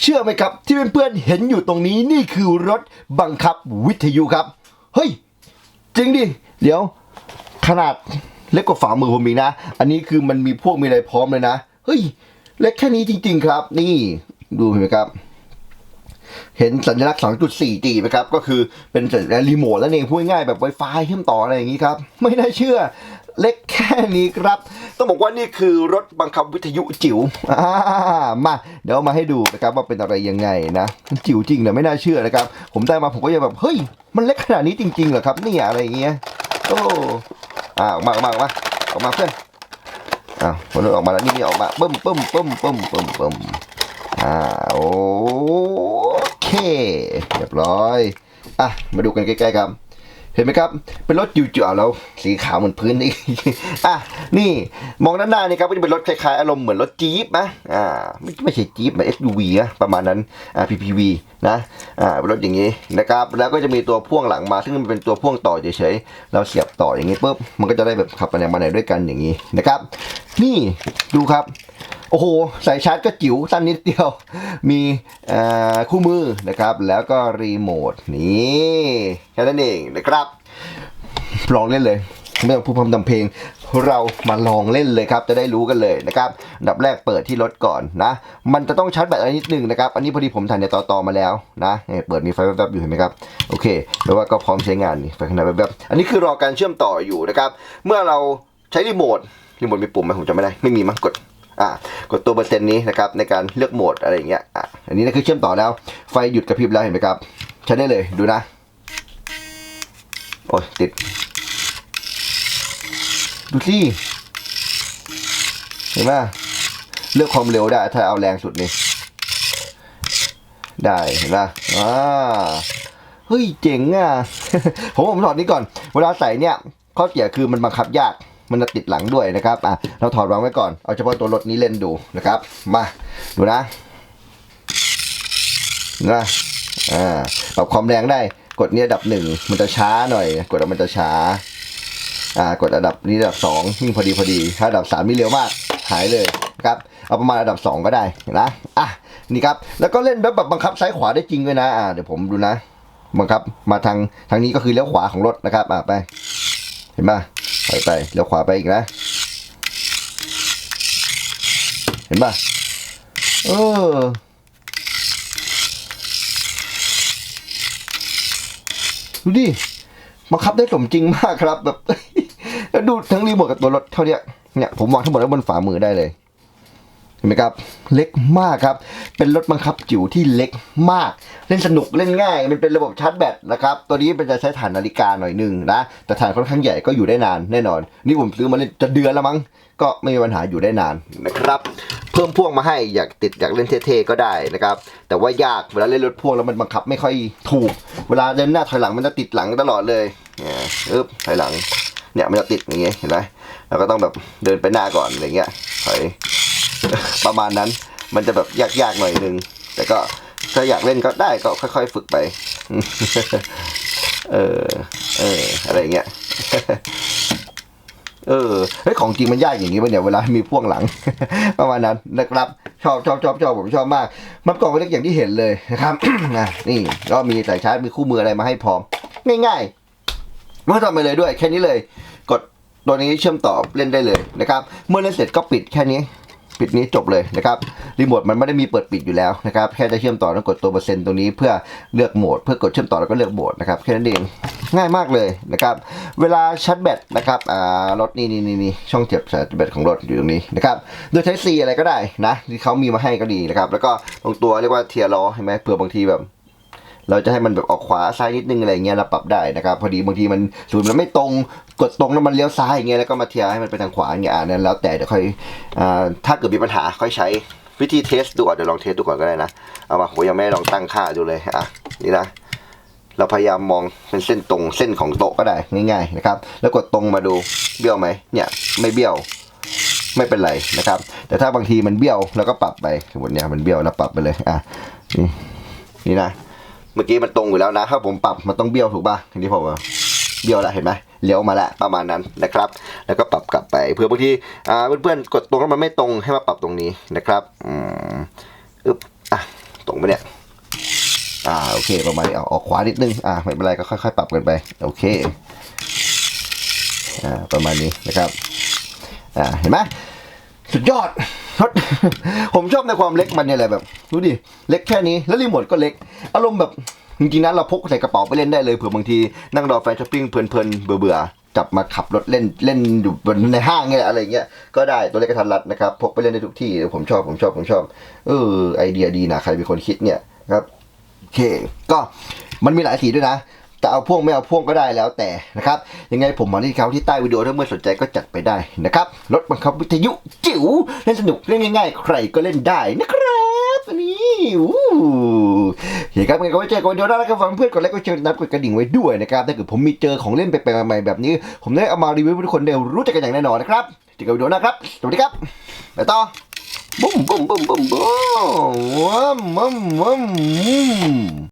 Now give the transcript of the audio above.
เชื่อไหมครับ ที่เพื่อนๆเห็นอยู่ตรงนี้นี่คือรถบังคับวิทยุครับ เฮ้ย จริงดิ เดี๋ยว ขนาดเล็กกว่าฝ่ามือผมอีกนะ อันนี้คือมันมีพวกมีอะไรพร้อมเลยนะ เฮ้ย เล็กแค่นี้จริง ๆ ครับ นี่ดูเห็นไหมครับ เห็นสัญลักษณ์ 2.4G ไหมครับ ก็คือเป็นสัญลักษณ์รีโมทแล้วเองพูดง่ายแบบ Wi-Fi เชื่อมต่ออะไรอย่างนี้ครับ ไม่น่าเชื่อเล็กแค่นี้ครับ ต้องบอกว่านี่คือรถบังคับวิทยุจิ๋วมาเดี๋ยวมาให้ดูนะครับว่าเป็นอะไรยังไงนะจิ๋วจริงเนะไม่น่าเชื่อนะครับ ผมได้มาผมก็ยังแบบเฮ้ย มันเล็กขนาดนี้จริงๆเหรอครับเนี่ยอะไรอย่างเงี้ยโอ้อ่าออกมาออกมาออกมาออกมาเพื่อนอ่าผลออกมาแล้วนี่นี่ออกมาปึ้มปึ้มปึ้มปึ้มปึ้มปึ้มอ่าโอ้ เคเรียบร้อย อะ มาดูกันใกล้ๆครับ เห็นไหมครับ เป็นรถจิ๋วๆแล้ว สีขาวเหมือนพื้นนี่อะ นี่ มองด้านหน้านี่ครับก็จะเป็นรถคล้ายๆ อารมณ์เหมือนรถจี๊ปนะ อ่า ไม่ไม่ใช่จี๊ปแบบ SUV นะประมาณนั้น อ่า PPV นะ อ่า เป็นรถอย่างนี้นะครับ แล้วก็จะมีตัวพ่วงหลังมา ซึ่งมันเป็นตัวพ่วงต่อเฉยๆ เราเสียบต่ออย่างนี้ปุ๊บ มันก็จะได้แบบขับไปไหนมาไหนด้วยกันอย่างนี้นะครับ นี่ ดูครับ โอ้โห สายชาร์จก็จิ๋วสั้นนิดเดียว มีคู่มือนะครับ แล้วก็รีโมทนี่แค่นั้นเองนะครับ ลองเล่นเลยไม่ต้องพูดพร่ำทำเพลง เรามาลองเล่นเลยครับ จะได้รู้กันเลยนะครับดับแรกเปิดที่รถก่อนนะ มันจะต้องชาร์จแบตอะไรนิดนึงนะครับ อันนี้พอดีผมถ่ายในต่อต่อมาแล้วนะเปิดมีไฟแวบๆอยู่เห็นไหมครับ โอเคแปลว่าก็พร้อมใช้งานนี่ไฟข้างในแวบๆอันนี้คือรอการเชื่อมต่ออยู่นะครับ เมื่อเราใช้รีโมทรีโมทมีปุ่มไหมผมจำไม่ได้ ไม่มีมั้งกด อ่ากดตัวเปอร์เซ็นต์นี้นะครับในการเลือกโหมดอะไรอย่างเงี้ยอะอันนี้นะคือเชื่อมต่อแล้ว ไฟหยุดกระพริบแล้วเห็นไหมครับ ใช้ได้เลยดูนะ โอ้ยติด ดูสิเห็นไหมเลือกความเร็วได้ ถ้าเอาแรงสุดนี่ได้เห็นไหมอ่าเฮ้ยเจ๋งอะ ผมผมถอดนี้ก่อน เวลาใส่เนี่ยข้อเสียคือมันบังคับยาก มันจะติดหลังด้วยนะครับอะเราถอดวางไว้ก่อนเอาเฉพาะตัวรถนี้เล่นดูนะครับ มาดูนะนะอ่าปรับความแรงได้กดนี้ระดับหนึ่งมันจะช้าหน่อย กดแล้วมันจะช้าอ่ากดระดับนี้ระดับสองยิ่งพอดีพอดี ถ้าระดับสามนี่เร็วมากหายเลยนะครับเอาประมาณระดับสองก็ได้นะอะนี่ครับแล้วก็เล่นแบบแบบบังคับซ้ายขวาได้จริงด้วยนะอ่าเดี๋ยวผมดูนะบังคับมาทางทางนี้ก็คือเลี้ยวขวาของรถนะครับอ่าไป เห็นป่ะ ไปไปเลี้ยวขวาไปอีกนะ เห็นป่ะเออดูดิบังคับได้สมจริงมากครับแบบแล้วดูทั้งรีโมทกับตัวรถเท่าเนี้ยเนี่ยผมวางทั้งหมดไว้บนฝ่ามือได้เลย ห็นไหมครับเล็กมากครับ เป็นรถบังคับจิ๋วที่เล็กมาก เล่นสนุกเล่นง่าย มันเป็นระบบชาร์จแบตนะครับ ตัวนี้เป็นจะใช้ฐานนาฬิกาหน่อยหนึ่งนะ แต่ฐานค่อนข้างใหญ่ก็อยู่ได้นานแน่นอน นี่ผมซื้อมาเล่นจะเดือนล้วมั้ง ก็ไม่มีปัญหาอยู่ได้นานนะครับ เพิ่มพ่วงมาให้อยากติดอยากเล่นเท่ๆก็ได้นะครับ แต่ว่ายากเวลาเล่นรถพ่วงแล้วมันบังคับไม่ค่อยถูก เวลาเดินหน้าถอยหลังมันจะติดหลังตลอดเลยเนี่ยอ๊บถอยหลัง เนี่ยมันจะติดอย่างเงี้ยเห็นไหมเราก็ต้องแบบเดินไปหน้าก่อนอะไรเงี้ยถอย ประมาณนั้น มันจะแบบยากๆหน่อยนึง แต่ก็ถ้าอยากเล่นก็ได้ก็ค่อย ๆ ฝึกไป เออ เออ อะไรเงี้ย เออ เฮ้ย ของจริงมันยากอย่างนี้ปะเนี่ย เวลา มีพ่วงหลัง ประมาณนั้นนะครับ ชอบชอบชอบชอบผมชอบมาก มันกล่องเล็กอย่างที่เห็นเลยนะครับนี่ ก็มีสายชาร์จ มีคู่มืออะไรมาให้พร้อม ง่ายๆไม่ต้องไรเลยด้วย แค่นี้เลย กดตัวนี้เชื่อมต่อเล่นได้เลยนะครับ เมื่อเล่นเสร็จก็ปิดแค่นี้ ปิดนี้จบเลยนะครับรีโมทมันไม่ได้มีเปิดปิดอยู่แล้วนะครับแค่จะเชื่อมต่อต้องกดตัวเปอร์เซ็นต์ตรงนี้เพื่อเลือกโหมด เพื่อกดเชื่อมต่อแล้วก็เลือกโหมดนะครับแค่นั้นเองง่ายมากเลยนะครับเวลาชาร์จแบตนะครับอ่ารถนี่นี่นี่นี่ช่องเจ็บชาร์จแบตของรถอยู่ตรงนี้นะครับโดยใช้ C อะไรก็ได้นะที่เขามีมาให้ก็ดีนะครับแล้วก็ตรงตัวเรียกว่าเทียร์ล้อเห็นไหมเผื่อบางทีแบบ เราจะให้มันแบบออกขวาซ้ายนิดนึงอะไรเงี้ยเราปรับได้นะครับ พอดีบางทีมันศูนย์มันไม่ตรงกดตรงแล้วมันเลี้ยวซ้ายอย่างเงี้ยแล้วก็มาเทียร์ให้มันไปทางขวาอย่างเงี้ยอ่านั้นแล้วแต่เดี๋ยวค่อยอ่าถ้าเกิดมีปัญหาค่อยใช้วิธีเทสดูก่อนเดี๋ยวลองเทสดูก่อนก็ได้นะเอามาผมยังไม่ลองตั้งค่าดูเลยอะนี่นะเราพยายามมองเป็นเส้นตรงเส้นของโต๊ะก็ได้ง่ายๆนะครับ แล้วกดตรงมาดูเบี้ยวไหมเนี่ยไม่เบี้ยวไม่เป็นไรนะครับ แต่ถ้าบางทีมันเบี้ยวเราก็ปรับไปสมมติเนี่ยมันเบี้ยวแล้วปรับไปเลยอะนี่นี่นะ เมื่อกี้มันตรงอยู่แล้วนะ ถ้าผมปรับมันต้องเบี้ยวถูกป่ะทีนี้ผมเบี้ยวล้วเห็นไหมเลี้ยวมาล้วประมาณนั้นนะครับ แล้วก็ปรับกลับไปเผื่อบางทีอ่าเพื่อนๆกดตรงแล้วมันไม่ตรงให้มาปรับตรงนี้นะครับอืมอึ๊บอะตรงไหมเนี่ยอ่าโอเคประมาณนี้เอาออกขวานิดนึงอ่าไม่เป็นไรก็ค่อยๆ ปรับกันไปโอเคอ่าประมาณนี้นะครับอ่าเห็นไหมสุดยอด ผมชอบในความเล็กมันเนี่ยแหละแบบดูดิเล็กแค่นี้แล้วรีโมทก็เล็ก อารมณ์แบบจริงๆนะเราพกใส่กระเป๋าไปเล่นได้เลยเผื่อบางทีนั่งรอแฟนช้อปปิ้งเพลินๆเบื่อๆจับมาขับรถเล่นเล่นอยู่บนในห้างเนี่ยอะไรเงี้ยก็ได้ตัวเล็กกระทันรัดนะครับพกไปเล่นได้ทุกที่ผมชอบผมชอบผมชอบเออไอเดียดีนะใครเป็นคนคิดเนี่ยครับโอเค ก็มันมีหลายสีด้วยนะ แต่เอาพ่วงไม่เอาพ่วงก็ได้แล้วแต่นะครับยังไงผมมาที่เขาที่ใต้วิดีโอถ้าเมื่อสนใจก็จัดไปได้นะครับรถบังคับวิทยุจิ๋วเล่นสนุกเล่นง่ายๆ ใครก็เล่นได้นะครับนนี้อู้เฮ้ยครับงั้นก็ไว้เจอกันวันเดียวน้าแล้วก็ฟังเพื่อนกดไลค์กดแชร์นับกดกระดิ่งไว้ด้วยนะครับถ้าเกิดผมมีเจอของเล่นแปลกๆใหม่ๆแบบนี้ ผมได้เอามารีวิวให้ทุกคนได้รู้จักกันอย่างแน่นอนนะครับเจอกันวิดีโอหน้าครับสวัสดีครับไปต่อบุ้มบุ้มบุ้มบุ้มบุ้มวัมวัมวัม